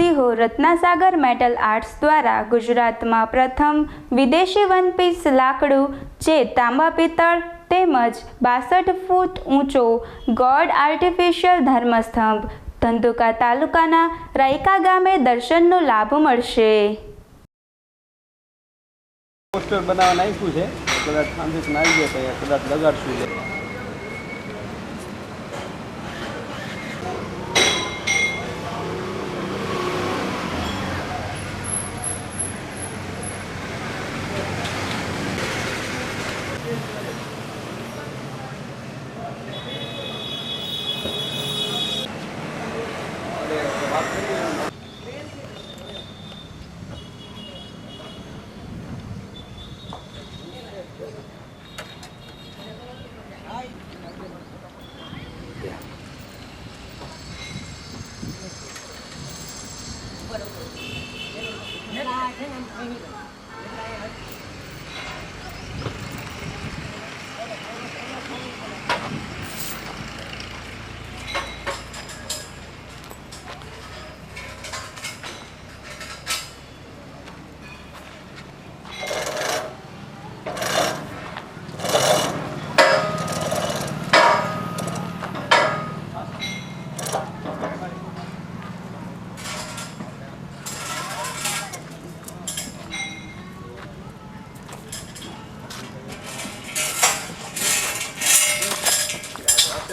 Sihor રત્નાસાગર metal arts દ્વારા ગુજરાતમાં પ્રથમ વિદેશી વનપીસ લાકડું જે તાંબા પિત્તળ તેમજ બાસઠ ફૂટ ઊંચો ગોડ આર્ટિફિશિયલ ધર્મસ્તંભ ધંધુકા તાલુકાના રાયકા ગામે દર્શનનો લાભ મળશે. પોસ્ટર બનાવવા નાખ્યું છે. કદાચ ટ્રાન્ઝેક્શન આવી જાય કદાચ લગાડશું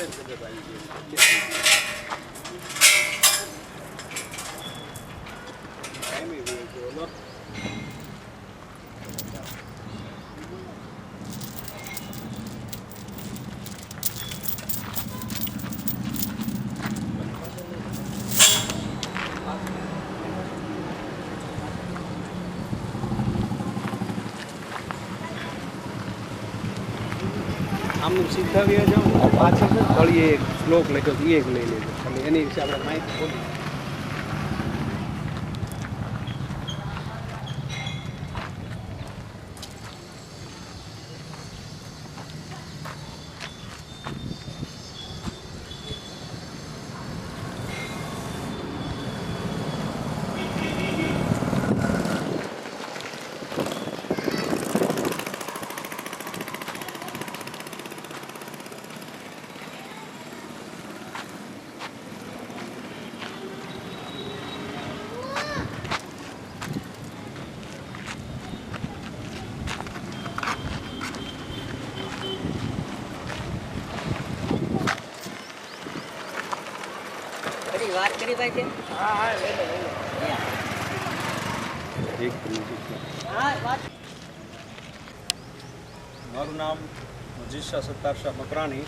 絶対に。છે આમનું શીખવીએ જાઉં પાછળ છે એક શ્લોક લખ્યો એ એક લઈ લેજો. એટલે એની વિશે આપણે માહિતી બોલી હા વાત મારું નામ મજીશા સત્તાર શાહ મકરાણી.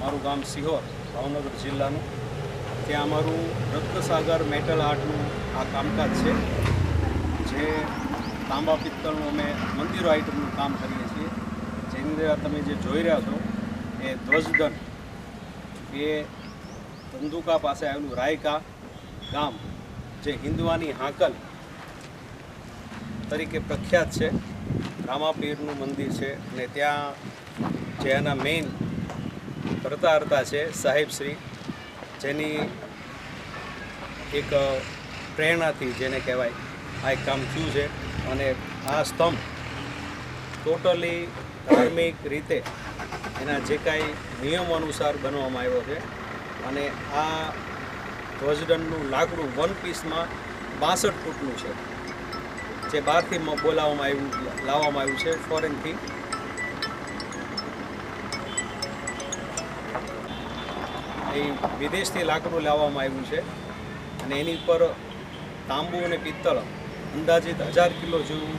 મારું ગામ સિહોર, ભાવનગર જિલ્લાનું. ત્યાં અમારું રત્નસાગર મેટલ આર્ટનું આ કામકાજ છે. જે તાંબા પિત્તળનું અમે મંદિરો આઇટમનું કામ કરીએ છીએ. જેની અંદર તમે જે જોઈ રહ્યા છો, એ ધ્વજદન એ ધંધુકા પાસે આવેલું રાયકા ગામ, જે હિન્દવાની હાંકલ તરીકે પ્રખ્યાત છે. રામાપીરનું મંદિર છે અને ત્યાં જે એના મેઇન કરતા હરતા છે સાહેબશ્રી જેની એક પ્રેરણાથી જેને કહેવાય, આ એક કામ થયું છે. અને આ સ્તંભ ટોટલી ધાર્મિક રીતે એના જે કાંઈ નિયમો અનુસાર બનવામાં આવ્યો છે. અને આ ધ્વજદંડનું લાકડું વન પીસમાં બાસઠ ફૂટનું છે. જે બહારથી બોલાવવામાં આવ્યું, લાવવામાં આવ્યું છે ફોરેનથી એ વિદેશથી લાકડું લાવવામાં આવ્યું છે અને એની ઉપર તાંબુ અને પિત્તળ અંદાજિત હજાર કિલો જેવું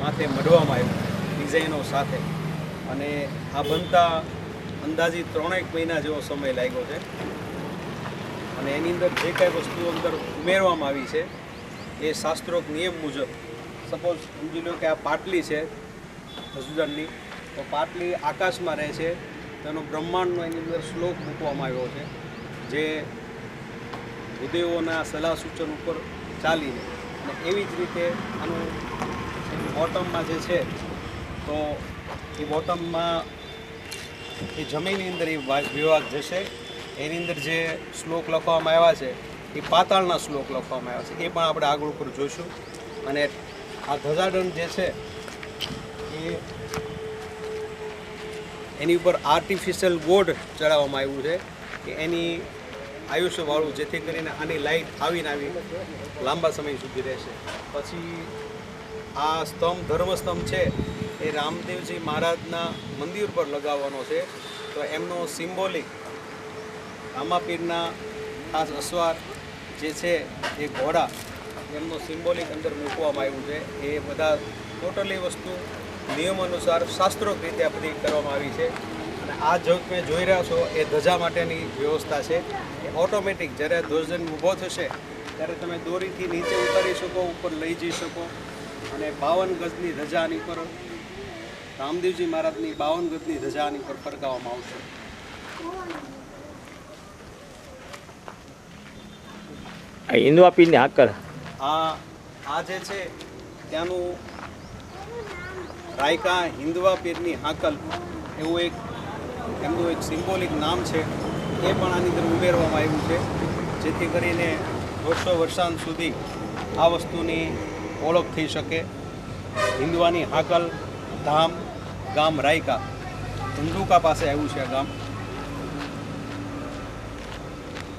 માથે મઢવામાં આવ્યું, ડિઝાઇનો સાથે. અને આ બનતા અંદાજિત ત્રણેક મહિના જેવો સમય લાગ્યો છે. અને એની અંદર જે કાંઈ વસ્તુઓ અંદર ઉમેરવામાં આવી છે, એ શાસ્ત્રોક નિયમ મુજબ સપોઝ સમજી લો કે આ પાટલી છે હસુદાનની, તો પાટલી આકાશમાં રહે છે, તેનો બ્રહ્માંડનો એની અંદર શ્લોક મૂકવામાં આવ્યો છે, જે ભૂદેવોના સલાહ સૂચન ઉપર ચાલીને, અને એવી જ રીતે આનું બોટમમાં જે છે, તો એ બોટમમાં એ જમીનની અંદર એ વિવાદ જશે. એની અંદર જે શ્લોક લખવામાં આવ્યા છે, એ પાતાળના શ્લોક લખવામાં આવ્યા છે, એ પણ આપણે આગળ ઉપર જોઈશું. અને આ ધજાદંડ જે છે, એ એની ઉપર આર્ટિફિશિયલ બોર્ડ ચડાવવામાં આવ્યું છે, કે એની આયુષ્યવાળું જેથી કરીને આની લાઈટ આવીને આવી લાંબા સમય સુધી રહેશે. પછી આ સ્તંભ ધર્મસ્તંભ છે, એ રામદેવજી મહારાજના મંદિર પર લગાવવાનો છે. તો એમનો સિમ્બોલિક રામાપીરના ખાસ અસવાર જે છે, એ ઘોડા એમનો સિમ્બોલિક અંદર મૂકવામાં આવ્યું છે. એ બધા ટોટલી વસ્તુ નિયમ અનુસાર શાસ્ત્રોક રીતે આ બધી કરવામાં આવી છે. અને આ જગ મેં જોઈ રહ્યા છો, એ ધજા માટેની વ્યવસ્થા છે. એ ઓટોમેટિક જ્યારે ધ્વજન ઊભો થશે, ત્યારે તમે દોરીથી નીચે ઉતારી શકો, ઉપર લઈ જઈ શકો. અને બાવન ગજની ધજા પર રામદેવજી મહારાજની બાવન ગજની ધજા પર ફરકાવવામાં આવશે. આ હિન્દુઆ પીરની હાકર આ આ જે છે ત્યાંનું રાયકા હિન્દવા પીરની હાકલ એવું એક એમનું એક સિમ્બોલિક નામ છે એ પણ આની અંદર ઉમેરવામાં આવ્યું છે જેથી કરીને વર્ષો વર્ષાંત સુધી આ વસ્તુની ઓળખ થઈ શકે. હિન્દવાની હાકલ ધામ ગામ રાયકા. ધંધુકા પાસે આવ્યું છે આ ગામ.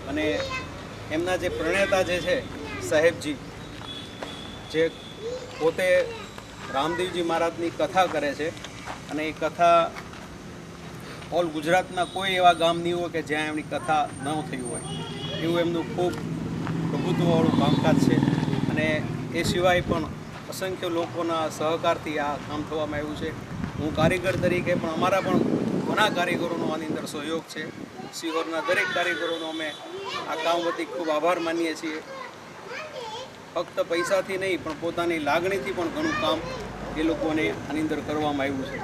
અને એમના જે પ્રણેતા જે છે, સાહેબજી, જે પોતે રામદેવજી મહારાજની કથા કરે છે અને એ કથા ઓલ ગુજરાતના કોઈ એવા ગામ નહીં હોય કે જ્યાં એમની કથા ન થઈ હોય. એવું એમનું ખૂબ પ્રભુત્વવાળું કામકાજ છે. અને એ સિવાય પણ અસંખ્ય લોકોના સહકારથી આ કામ થવામાં આવ્યું છે. હું કારીગર તરીકે પણ અમારા પણ ઘણા કારીગરોનો આની અંદર સહયોગ છે. સિહોરના દરેક કારીગરોનો અમે આ કામ વતી ખૂબ આભાર માનીએ છીએ. ફક્ત પૈસાથી નહીં, પણ પોતાની લાગણીથી પણ ઘણું કામ એ લોકોને આની અંદર કરવામાં આવ્યું છે.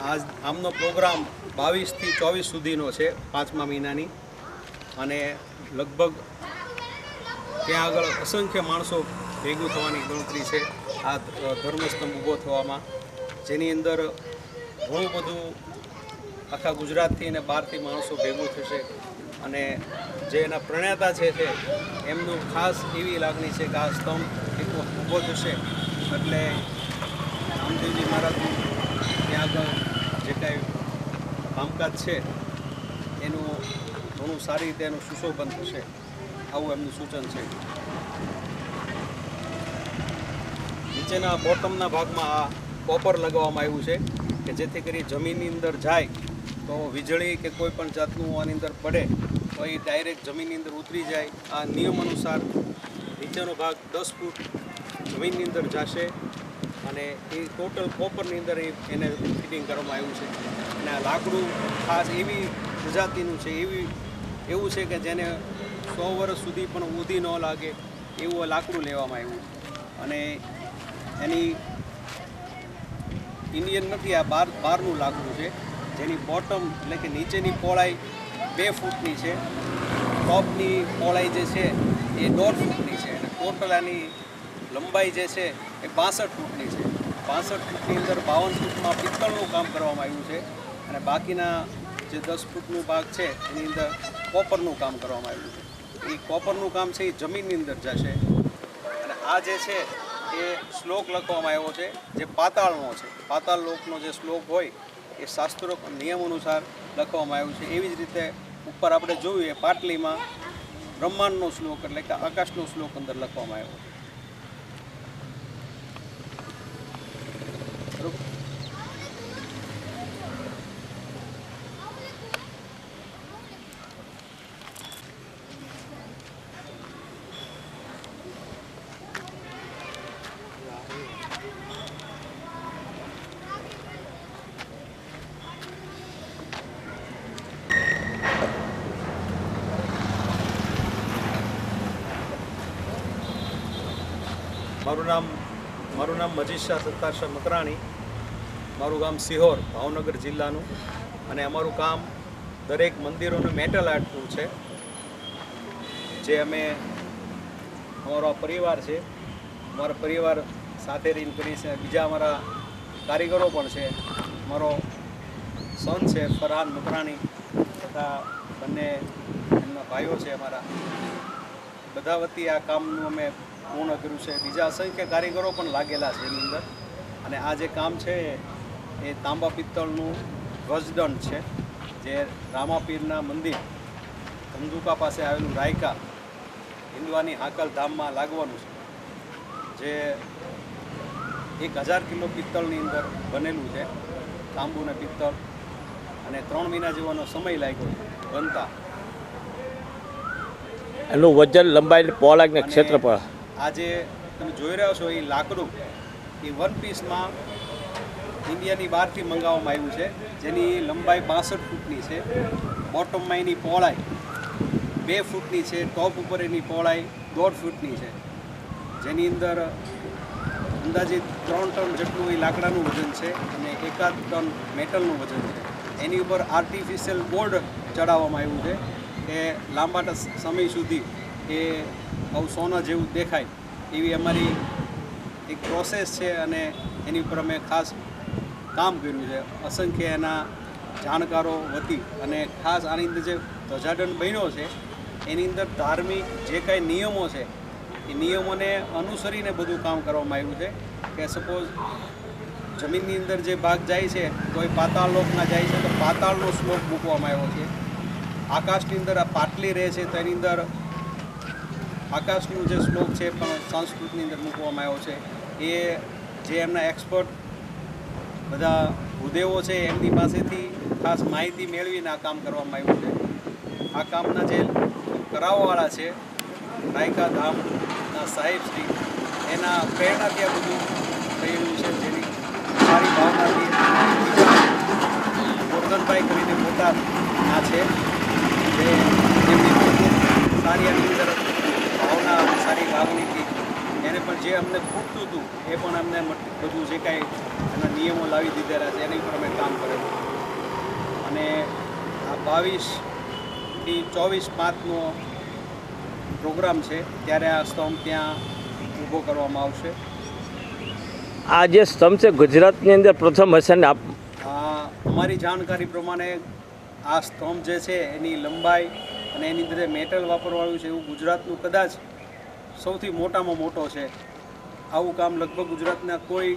આજ આમનો પ્રોગ્રામ બાવીસથી ચોવીસ સુધીનો છે પાંચમા મહિનાની. અને લગભગ ત્યાં આગળ અસંખ્ય માણસો ભેગું થવાની ગણતરી છે. આ ધર્મસ્તંભ ઊભો થવામાં. જેની અંદર ઘણું બધું આખા ગુજરાતથી અને બહારથી માણસો ભેગું થશે. અને જે એના પ્રણેતા છે તે, એમનું ખાસ એવી લાગણી છે કે આ સ્તંભ એક ઊભો થશે. એટલે રામદેવજી મહારાજનું ત્યાં આગળ જે કાંઈ કામકાજ છે, એનું ઘણું સારી રીતે એનું સુશોભન થશે. આવું એમનું સૂચન છે. નીચેના બોટમના ભાગમાં આ કોપર લગાવવામાં આવ્યું છે કે જેથી કરી જમીનની અંદર જાય તો વીજળી કે કોઈ પણ જાતનું આની અંદર પડે તો એ ડાયરેક્ટ જમીનની અંદર ઉતરી જાય. આ નિયમ અનુસાર નીચેનો ભાગ દસ ફૂટ જમીનની અંદર જશે અને એ ટોટલ કોપરની અંદર એને ફિટિંગ કરવામાં આવ્યું છે. અને આ લાકડું ખાસ એવી પ્રજાતિનું છે, એવી એવું છે કે જેને સો વર્ષ સુધી પણ ઊધી ન લાગે એવું લાકડું લેવામાં આવ્યું. અને એની ઇન્ડિયન નથી, આ બાર બહારનું લાકડું છે. જેની બોટમ એટલે કે નીચેની પહોળાઈ બે ફૂટની છે. ટોપની પહોળાઈ જે છે એ દોઢ ફૂટની છે. અને ટોટલ લંબાઈ જે છે એ બાસઠ ફૂટની છે. બાસઠ ફૂટની અંદર બાવન ફૂટમાં પિત્તળનું કામ કરવામાં આવ્યું છે. અને બાકીના જે દસ ફૂટનું ભાગ છે, એની અંદર કોપરનું કામ કરવામાં આવ્યું છે. એ કોપરનું કામ છે, એ જમીનની અંદર જશે. અને આ જે છે, એ શ્લોક લખવામાં આવ્યો છે, જે પાતાળનો છે. પાતાળ લોકનો જે શ્લોક હોય, એ શાસ્ત્રો નિયમ અનુસાર લખવામાં આવ્યું છે. એવી જ રીતે ઉપર આપણે જોયું, એ પાટલીમાં બ્રહ્માંડનો શ્લોક એટલે કે આકાશનો શ્લોક અંદર લખવામાં આવ્યો. છે મારું નામ મારું નામ મજીષા સત્તારશા મકરાણી. મારું ગામ સિહોર, ભાવનગર જિલ્લાનું. અને અમારું કામ દરેક મંદિરોનું મેટલ આર્ટનું છે. જે અમે, અમારો પરિવાર છે. અમારો પરિવાર સાથે રહીને કરી છે બીજા અમારા કારીગરો પણ છે. મારો સન છે, ફરહાન મકરાણી તથા બંને એમના ભાઈઓ છે અમારા. બધા વતી આ કામનું અમે પૂર્ણ કર્યું છે. બીજા અસંખ્ય કારીગરો પણ લાગેલા છે એની અંદર. અને આ જે કામ છે એ તાંબા પિત્તળનું ધ્વજદંડ છે જે રામાપીરના મંદિર ધંધુકા પાસે આવેલું રાયકા હિન્દવાની હાકલ ધામમાં લાગવાનું છે. જે એક હજાર કિલો પિત્તળની અંદર બનેલું છે તાંબુ ને પિત્તળ. અને ત્રણ મહિના જેવાનો સમય લાગ્યો બનતા. એનું વજન લંબાઈ ને અને ક્ષેત્રફળ. આ જે તમે જોઈ રહ્યા છો એ લાકડું એ વન પીસમાં ઇન્ડિયાની બહારથી મંગાવવામાં આવ્યું છે. જેની લંબાઈ બાસઠ ફૂટની છે. બોટમમાં એની પહોળાઈ બે ફૂટની છે. ટોપ ઉપર એની પહોળાઈ દોઢ ફૂટની છે. જેની અંદર અંદાજિત ત્રણ ટન જેટલું એ લાકડાનું વજન છે અને એકાદ ટન મેટલનું વજન છે. એની ઉપર આર્ટિફિશિયલ બોર્ડ ચડાવવામાં આવ્યું છે. કે લાંબા સમય સુધી એ આવું સોના જેવું દેખાય એવી અમારી એક પ્રોસેસ છે અને એની ઉપર અમે ખાસ કામ કર્યું છે. અસંખ્ય એના જાણકારો વતી અને ખાસ આની અંદર જે ધજાડન બન્યો છે, એની અંદર ધાર્મિક જે કાંઈ નિયમો છે, એ નિયમોને અનુસરીને બધું કામ કરવામાં આવ્યું છે કે સપોઝ જમીનની અંદર જે ભાગ જાય છે તો એ પાતાળ લોકમાં જાય છે, તો પાતાળનો શ્લોક મૂકવામાં આવ્યો છે. આકાશની અંદર આ પાટલી રહે છે, તો એની અંદર આકાશનું જે શ્લોક છે પણ સંસ્કૃતની અંદર મૂકવામાં આવ્યો છે, એ જે એમના એક્સપર્ટ બધા ભૂદેવો છે, એમની પાસેથી ખાસ માહિતી મેળવીને આ કામ કરવામાં આવ્યું છે. આ કામના જે કરાવવાવાળા છે, રાયકા ધામના સાહેબશ્રી એના પ્રેરણાથી આ બધું થયેલું છે, જેની સારી ભાવનાથી ગોરધનભાઈ કરીને પોતાના છે, જે એમની સારી એની અંદર સારી લાગણીથી એને પણ જે અમને ખૂટતું હતું એ પણ અમને બધું જે કાંઈ એના નિયમો લાવી દીધેલા છે એની પર અમે કામ કરેલું. અને આ બાવીસથી ચોવીસ પાંચનો પ્રોગ્રામ છે ત્યારે આ સ્તંભ ત્યાં ઊભો કરવામાં આવશે. આ જે સ્તંભ છે ગુજરાતની અંદર પ્રથમ હશે ને આપ? અમારી જાણકારી પ્રમાણે આ સ્તંભ જે છે એની લંબાઈ અને એની અંદર મેટલ વાપરવાનું છે એવું ગુજરાતનું કદાચ સૌથી મોટામાં મોટો છે. આવું કામ લગભગ ગુજરાતના કોઈ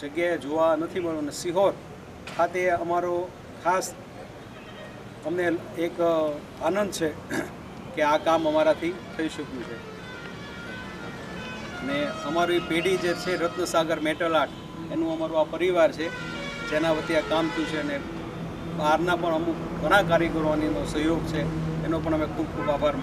જગ્યાએ જોવા નથી મળ્યું. અને સિહોર ખાતે અમારો ખાસ અમને એક આનંદ છે કે આ કામ અમારાથી થઈ શક્યું છે. અને અમારી પેઢી જે છે રત્નસાગર મેટલ આર્ટ, એનું અમારું આ પરિવાર છે, જેના વતી આ કામ થયું છે. અને બહારના પણ અમુક ઘણા કારીગરોની સહયોગ છે. એનો પણ અમે ખૂબ ખૂબ આભાર